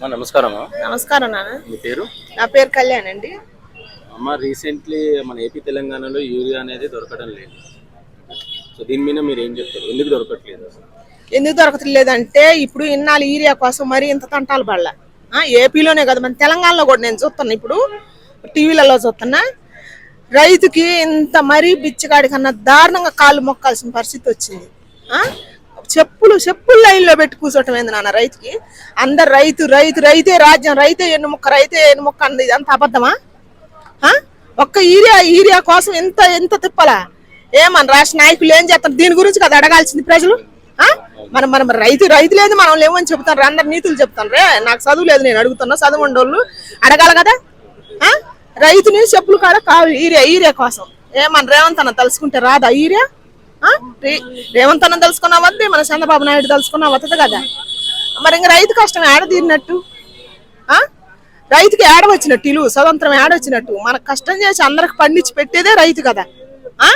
నమస్కారం. నమస్కారం నాన్న. మీ పేరు? నా పేరు కళ్యాణ్ అండి. అమ్మ రీసెంట్లీ మన ఏపీ తెలంగాణలో యూరియా అనేది దొరకడం లేదు. సో దీని మీద మీరు ఏం చెప్తారు? ఎందుకు దొరకట్లేదు అసలు? ఎందుకు దొరకట్లేదంటే ఇప్పుడు ఇన్నాళ్ళు ఈరియా కోసం మరి ఇంత తంటాలు పడల. ఏపీలోనే కదా మన తెలంగాణలో కూడా నేను చూస్తున్నా. ఇప్పుడు టీవీలలో చూస్తున్నా రైతుకి ఇంత మరీ బిచ్చగాడి కన్నా దారుణంగా కాళ్ళు మొక్కాల్సిన పరిస్థితి వచ్చింది? చెప్పులు చెప్పులు లైన్లో పెట్టి కూర్చోటం ఏంది నాన్న రైతుకి? అందరు రైతు రైతు రైతే రాజ్యం రైతే ఎన్ను మొక్క రైతే ఎన్ను మొక్క అన్నది ఇదంతా అబద్ధమా? ఒక్క ఈరియా ఈరియా కోసం ఎంత ఎంత తిప్పలా? ఏమన్నా రాష్ట్ర నాయకులు ఏం చేస్తారు? దీని గురించి కదా అడగాల్సింది ప్రజలు. మనం మనం రైతు రైతు లేదు మనం లేవని చెప్తారు అందరు నీతులు చెప్తాను రే నాకు చదువు లేదు నేను అడుగుతున్నా చదువు ఉండోళ్ళు అడగాలి కదా? రైతుని చెప్పులు కాడ కావు ఈరియా ఈరియా కోసం. ఏమన్ రేవంత్ అన్న తలుసుకుంటే రాదా ఈరియా రేవంత్ అన్న తలుసుకున్నా వద్దే మన చంద్రబాబు నాయుడు తలుసుకున్నా వద్దదు కదా? మరి ఇంక రైతు కష్టం ఏడ తీరినట్టు? ఆ? రైతుకి ఏడ వచ్చినట్టు? ఇల్లు స్వతంత్రం ఏడ వచ్చినట్టు? మనకు కష్టం చేసి అందరికి పండించి పెట్టేదే రైతు కదా. ఆ?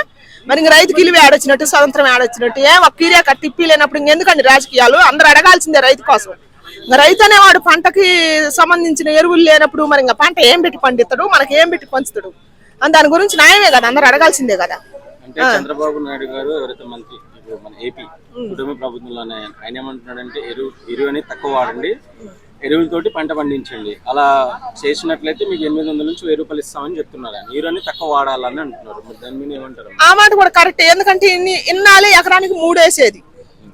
మరి ఇంక రైతుకి ఇల్లు ఏడొచ్చినట్టు స్వతంత్రం ఏడొచ్చినట్టు ఏ ఒక్క కీరియా కట్టి ఇప్పి లేనప్పుడు ఇంకెందుకండి రాజకీయాలు? అందరూ అడగాల్సిందే రైతు కోసం. ఇంకా రైతు అనేవాడు పంటకి సంబంధించిన ఎరువులు లేనప్పుడు మరి ఇంకా పంట ఏం పెట్టి పండిస్తాడు మనకి ఏం పెట్టి పంచుతాడు? అని దాని గురించి న్యాయమే కదా అందరూ అడగాల్సిందే కదా. అంటే చంద్రబాబు నాయుడు గారు ఎవరైతే మంత్రి ఇప్పుడు మన ఏపీ కుటుంబ ప్రభుత్వంలోనే ఆయన ఏమంటున్నాడంటే ఎరువు ఎరువు అనేది తక్కువ వాడండి. ఎరువులతోటి పంట పండించండి. అలా చేసినట్లయితే మీకు ఎనిమిది వందల నుంచి వెయ్యి రూపాయలు ఇస్తామని చెప్తున్నారు ఆయన. ఎరువు అనేది తక్కువ వాడాలని అంటున్నారు. మరి దాని మీద ఏమంటారు? ఆ మాట కూడా కరెక్ట్ ఎందుకంటే ఇన్ని ఇన్నాళ్ళే ఎకరానికి మూడేసేది.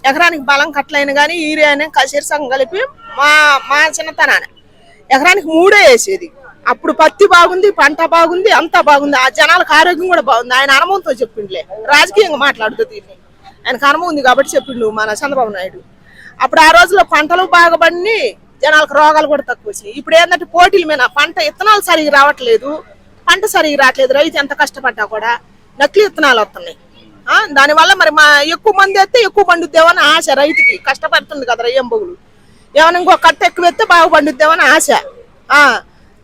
ఎకరానికి బలం కట్లైన కానీ అనే కసిరిసం కలిపి మా మా చిన్నతనాన. ఎకరానికి మూడే వేసేది. అప్పుడు పత్తి బాగుంది పంట బాగుంది అంతా బాగుంది. ఆ జనాలకు ఆరోగ్యం కూడా బాగుంది. ఆయన అనుభవంతో చెప్పిండులే. రాజకీయంగా మాట్లాడుతూ దీన్ని. ఆయనకు అనుభవం ఉంది కాబట్టి చెప్పిండు మన చంద్రబాబు నాయుడు. అప్పుడు ఆ రోజుల్లో పంటలు బాగా పండి జనాలకు రోగాలు కూడా తక్కువ వచ్చాయి. ఇప్పుడు ఏంటంటే పోటీల మీద పంట ఇత్తనాలు సరిగ్గా రావట్లేదు. పంట సరిగ్గా రావట్లేదు. రైతు ఎంత కష్టపడ్డా కూడా నకిలీ ఇత్తనాలు వస్తున్నాయి. దానివల్ల మరి మా ఎక్కువ మంది అయితే ఎక్కువ పండుద్దామని ఆశ రైతుకి. కష్టపడుతుంది కదా రయ్యం బొగులు ఏమైనా ఇంకో కట్ట ఎక్కువ ఎత్తే బాగా పండుద్దామని ఆశ. ఆ,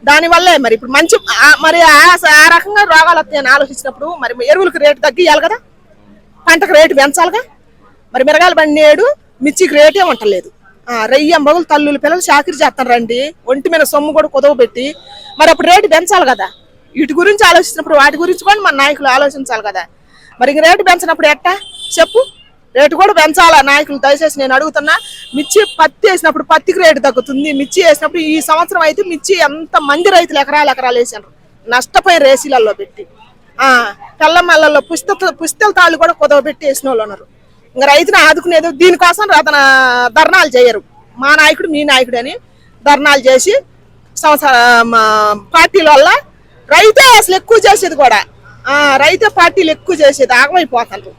దానివల్లే మరి ఇప్పుడు మంచి మరి ఆ- ఆ రకంగా రోగాలు వస్తాయని ఆలోచించినప్పుడు మరి ఎరువులకు రేటు తగ్గియాలి కదా? పంటకు రేటు పెంచాలిగా? మరి మిరగాయలు పండినేడు మిర్చికి రేటే ఉండలేదు రయ్యం బగులు తల్లులు పిల్లలు చాకరీ చేస్తారు రండి. ఒంటి మీద సొమ్ము కూడా కుదవ పెట్టి మరి అప్పుడు రేటు పెంచాలి కదా? వీటి గురించి ఆలోచించినప్పుడు వాటి గురించి కూడా మన నాయకులు ఆలోచించాలి కదా? మరి రేటు పెంచినప్పుడు ఎట్టా? చెప్పు. రేటు కూడా పెంచాలా? నాయకులు దయచేసి నేను అడుగుతున్నా. మిర్చి పత్తి వేసినప్పుడు పత్తికి రేటు తగ్గుతుంది. మిర్చి వేసినప్పుడు ఈ సంవత్సరం అయితే మిర్చి ఎంత మంది రైతులు ఎకరాలు ఎకరాలు వేసారు నష్టపోయి రేసీలలో పెట్టి. ఆ తెల్ల మల్లల్లో పుస్తక పుస్తల తాళ్ళు కూడా కుదవ పెట్టి వేసిన వాళ్ళు ఉన్నారు. ఇంకా రైతుని ఆదుకునేది దీనికోసం అతను ధర్నాలు చేయరు. మా నాయకుడు మీ నాయకుడు అని ధర్నాలు చేసి సంవత్సర మా పార్టీల వల్ల రైతే అసలు ఎక్కువ చేసేది కూడా. రైతే పార్టీలు ఎక్కువ చేసేది ఆగమైపోతారు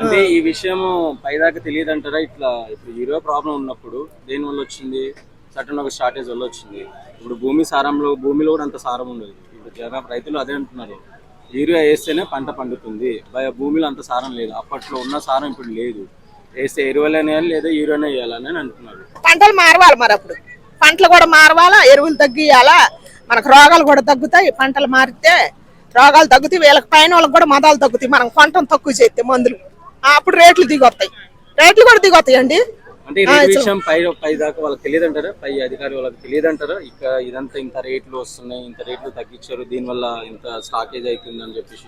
అంటే ఈ విషయం పైదాకా తెలియదు అంటారా ఇట్లా ఇప్పుడు యూరియా ప్రాబ్లం ఉన్నప్పుడు దేని వల్ల వచ్చింది? సటన్ ఒక షార్టేజ్ వల్ల వచ్చింది. ఇప్పుడు భూమి సారంలో భూమిలో కూడా అంత సారం ఉండదు. ఇప్పుడు జనాభా రైతులు అదే అంటున్నారు. యూరియా వేస్తేనే పంట పండుతుంది. భూమిలో అంత సారం లేదు. అప్పట్లో ఉన్న సారం ఇప్పుడు లేదు. వేస్తే ఎరువులనే లేదా యూరియానే వేయాలని అంటున్నారు. పంటలు మారవాలి మరి అప్పుడు. పంటలు కూడా మారవాలా? ఎరువులు తగ్గియాలా? మనకు రోగాలు కూడా తగ్గుతాయి. పంటలు మారితే రోగాలు తగ్గుతాయి. వీళ్ళకి పైన వాళ్ళకి కూడా మదాలు తగ్గుతాయి. మనం పంటను తక్కువ చేస్తే మందులు. అప్పుడు రేట్లు దిగొస్తాయి రేట్లు కూడా దిగొస్తాయి అండి. అంటే ఈ రేట్ విషయం పై పై దాకా వాళ్ళకి తెలియదు అంటారా పై అధికారి వాళ్ళకి తెలియదు అంటారా ఇక ఇదంతా ఇంత రేట్లు వస్తున్నాయి ఇంత రేట్లు తగ్గించారు దీనివల్ల ఇంత స్టాకేజ్ అవుతుంది అని చెప్పేసి.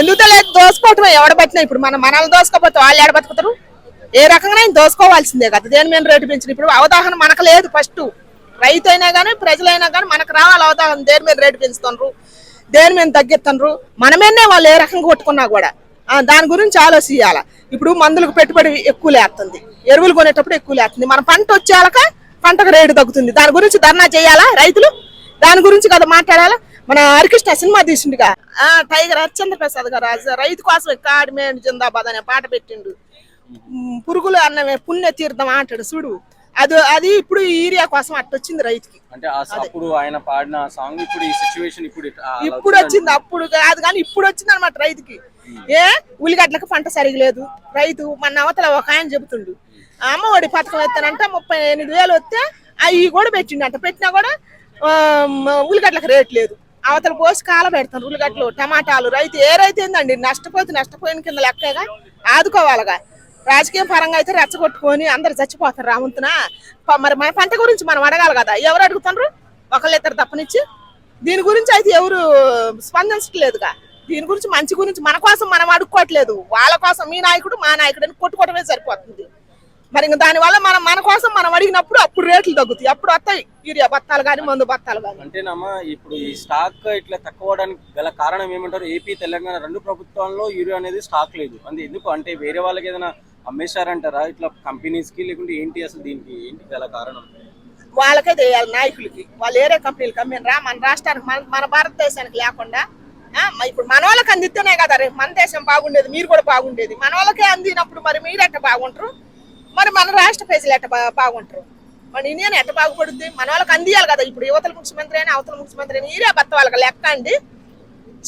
ఎందుకు తెలియదు? దోసుకోవటమే. ఎవడ పట్టినా ఇప్పుడు మన మనల్ని దోసుకోపోతే వాళ్ళు బతుకుతారు? ఏ రకంగా దోసుకోవాల్సిందే కదా. దేని మీద రేటు పెంచిన ఇప్పుడు అవగాహన మనకు లేదు ఫస్ట్ రైతు అయినా కానీ ప్రజలైనా కానీ మనకు రావాలి అవగాహన దేని మీద రేటు పెంచుతున్నారు? దేని మీద తగ్గిస్తున్నారు మనమేనే వాళ్ళు ఏ రకంగా కొట్టుకున్నా కూడా. దాని గురించి ఆలోచించాల ఇప్పుడు మందులకు పెట్టుబడి ఎక్కువ లేస్తుంది. ఎరువులు కొనేటప్పుడు ఎక్కువ లేస్తుంది. మన పంట వచ్చేయాలక పంటకు రేటు తగ్గుతుంది. దాని గురించి ధర్నా చేయాలా రైతులు? దాని గురించి కదా మాట్లాడాలా? మన హరికృష్ణ సినిమా తీసిండుగా. ఆ టైగర్ హరిచంద్ర ప్రసాద్ గారు రైతు కోసం కాడిమేండి జిందాబాద్ అనే పాట పెట్టిండు. పురుగులు అన్నమే పుణ్య తీర్థం అంటాడు చూడు. అది అది ఇప్పుడు ఈ ఏరియా కోసం అట్టొచ్చింది రైతుకి. అంటే అప్పుడు ఆయన పాడిన సాంగ్ ఇప్పుడు ఈ సిచ్యువేషన్ ఇప్పుడు ఇప్పుడు వచ్చింది అప్పుడు కాదు కానీ ఇప్పుడు వచ్చింది అనమాట రైతుకి. ఏ? ఉల్లిగడ్డలకు పంట సరిగా లేదు. రైతు మన అవతల ఒక ఆయన చెబుతుండు. ఆ అమ్మఒడి పథకం ఎత్తానంట ముప్పై ఎనిమిది వేలు వస్తే అవి కూడా పెట్టిండంట. పెట్టినా కూడా ఉల్లిగడ్డలకు రేట్ లేదు. అవతల పోసి కాల పెడతారు ఉల్లిగడ్డలు టమాటాలు. రైతు ఏ రైతు ఏందండి? నష్టపోతే నష్టపోయిన కింద లెక్కగా ఆదుకోవాలిగా. రాజకీయ పరంగా అయితే రెచ్చగొట్టుకొని అందరు చచ్చిపోతారు రావంతున మరి మన పంట గురించి మనం అడగాలి కదా. ఎవరు అడుగుతున్నారు ఒకళ్ళిద్దరు తప్పనిచ్చి. దీని గురించి అయితే ఎవరు స్పందించట్లేదుగా. దీని గురించి మంచి గురించి మన కోసం మనం అడుక్కోవట్లేదు. వాళ్ళ కోసం మీ నాయకుడు మా నాయకుడు అని కొట్టుకోవడమే సరిపోతుంది. మరి ఇంక దానివల్ల మనం మన కోసం మనం అడిగినప్పుడు అప్పుడు రేట్లు తగ్గుతాయి అప్పుడు వస్తాయి. యూరియా బత్తాలు కానీ మందు బత్తాలు కానీ అంటేనమ్మా ఇప్పుడు ఈ స్టాక్ ఇట్లా తక్కువడానికి గల కారణం ఏమంటారు? ఏపీ తెలంగాణ రెండు ప్రభుత్వాల్లో యూరియా అనేది స్టాక్ లేదు. అంటే ఎందుకు? అంటే వేరే వాళ్ళకి ఏదైనా అమ్మేశారంటారా? ఇట్లా కంపెనీస్కి లేకుంటే ఏంటి అసలు దీనికి ఏంటి గల కారణం? వాళ్ళకే చేయాలి నాయకులకి. వాళ్ళు ఏరే కంపెనీలకు అమ్మినరా మన రాష్ట్రానికి మన మన భారతదేశానికి లేకుండా ఇప్పుడు మన వాళ్ళకి అందిస్తేనే కదా రేపు మన దేశం బాగుండేది మీరు కూడా బాగుండేది. మన వాళ్ళకే అందినప్పుడు మరి మీరు ఎట్ట బాగుంటారు? మరి మన రాష్ట్ర ప్రజలు ఎట్ట బా- బాగుంటారు? మన ఇండియన్ ఎట్ట బాగుపడుద్ది? మన వాళ్ళకి అందియాలి కదా. ఇప్పుడు యువతల ముఖ్యమంత్రి అయినా అవతల ముఖ్యమంత్రి అయినా ఈరియా భర్త వాళ్ళకి లెక్క అండి.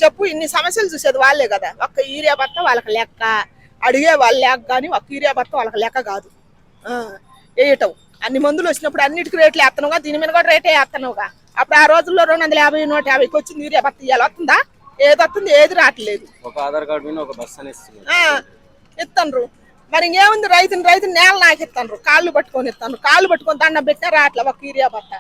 చెప్పు ఇన్ని సమస్యలు చూసేది వాళ్ళే కదా. ఒక్క ఈరియా భర్త వాళ్ళకి లెక్క. అడిగే వాళ్ళ లెక్క కానీ ఒక్క ఈరియా భర్త వాళ్ళకి లెక్క కాదు. ఆ, వేయటం. అన్ని మందులు వచ్చినప్పుడు అన్నిటికీ రేట్లు వేస్తున్నావుగా దీని మీద కూడా రేటే వేస్తున్నావుగా అప్పుడు ఆ రోజుల్లో రెండు వందల యాభై నూట యాభైకి వచ్చింది యూరియా భర్త. ఇవ్వాలి వస్తుందా? ఏది వస్తుంది? ఏది రావట్లేదు. ఒక ఆధార్ కార్డు మీద ఒక బస్ ఇస్తుండ్రు మరి ఇంకేముంది? రైతుని రైతుని నేల నాకు ఇస్తుండ్రు కాళ్ళు పట్టుకొని ఇస్తాను కాళ్ళు పట్టుకొని దండం పెట్టినా రావట్లే ఒక యూరియా భర్త.